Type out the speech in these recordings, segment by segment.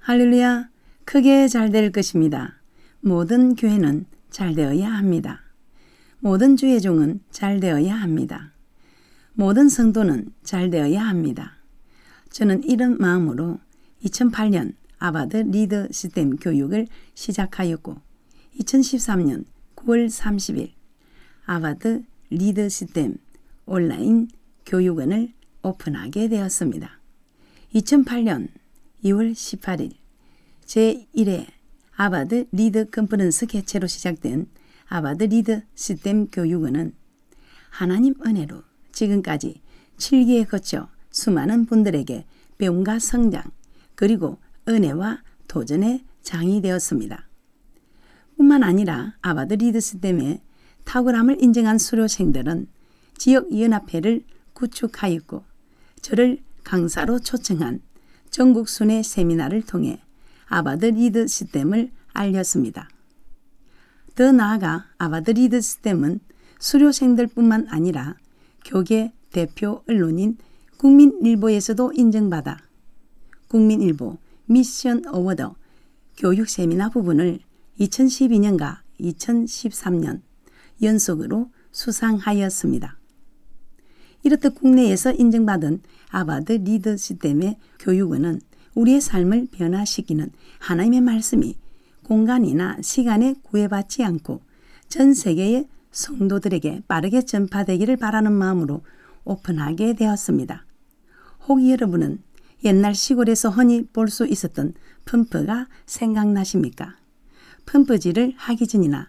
할렐루야, 크게 잘 될 것입니다. 모든 교회는 잘 되어야 합니다. 모든 주의 종은 잘 되어야 합니다. 모든 성도는 잘 되어야 합니다. 저는 이런 마음으로 2008년 아바드 리더 시스템 교육을 시작하였고 2013년 9월 30일 아바드 리더 시스템 온라인 교육원을 오픈하게 되었습니다. 2008년 2월 18일 제1회 아바드 리드 컨퍼런스 개최로 시작된 아바드 리드 시스템 교육원은 하나님 은혜로 지금까지 7기에 거쳐 수많은 분들에게 배움과 성장 그리고 은혜와 도전의 장이 되었습니다. 뿐만 아니라 아바드 리드 시스템의 탁월함을 인정한 수료생들은 지역연합회를 구축하였고 저를 강사로 초청한 전국 순회 세미나를 통해 아바드 리드 시스템을 알렸습니다. 더 나아가 아바드 리드 시스템은 수료생들뿐만 아니라 교계 대표 언론인 국민일보에서도 인정받아 국민일보 미션 어워드 교육 세미나 부분을 2012년과 2013년 연속으로 수상하였습니다. 이렇듯 국내에서 인정받은 아바드 리더 시스템의 교육원은 우리의 삶을 변화시키는 하나님의 말씀이 공간이나 시간에 구애받지 않고 전 세계의 성도들에게 빠르게 전파되기를 바라는 마음으로 오픈하게 되었습니다. 혹 여러분은 옛날 시골에서 흔히 볼 수 있었던 펌프가 생각나십니까? 펌프질을 하기 전이나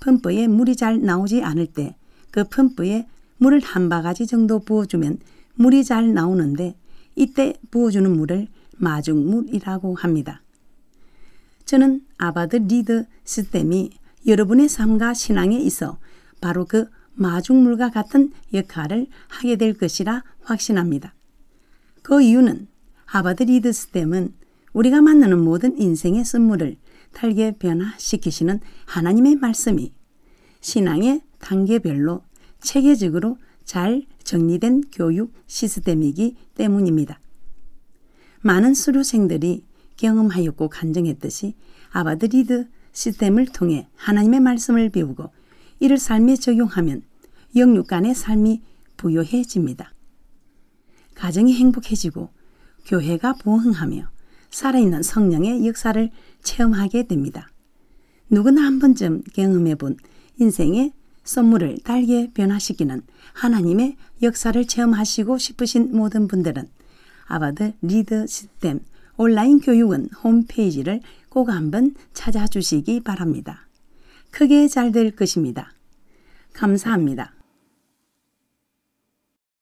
펌프에 물이 잘 나오지 않을 때 그 펌프에 물을 한 바가지 정도 부어주면 물이 잘 나오는데 이때 부어주는 물을 마중물이라고 합니다. 저는 아바드 리드 시스템이 여러분의 삶과 신앙에 있어 바로 그 마중물과 같은 역할을 하게 될 것이라 확신합니다. 그 이유는 아바드 리드 시스템은 우리가 만나는 모든 인생의 선물을 달게 변화시키시는 하나님의 말씀이 신앙의 단계별로 체계적으로 잘 정리된 교육 시스템이기 때문입니다. 많은 수료생들이 경험하였고 간증했듯이 아바드 리드 시스템을 통해 하나님의 말씀을 배우고 이를 삶에 적용하면 영육 간의 삶이 부유해집니다. 가정이 행복해지고 교회가 부흥하며 살아있는 성령의 역사를 체험하게 됩니다. 누구나 한 번쯤 경험해 본 인생의 선물을 달게 변화시키는 하나님의 역사를 체험하시고 싶으신 모든 분들은 아바드 리더 시스템 온라인 교육원 홈페이지를 꼭 한번 찾아주시기 바랍니다. 크게 잘 될 것입니다. 감사합니다.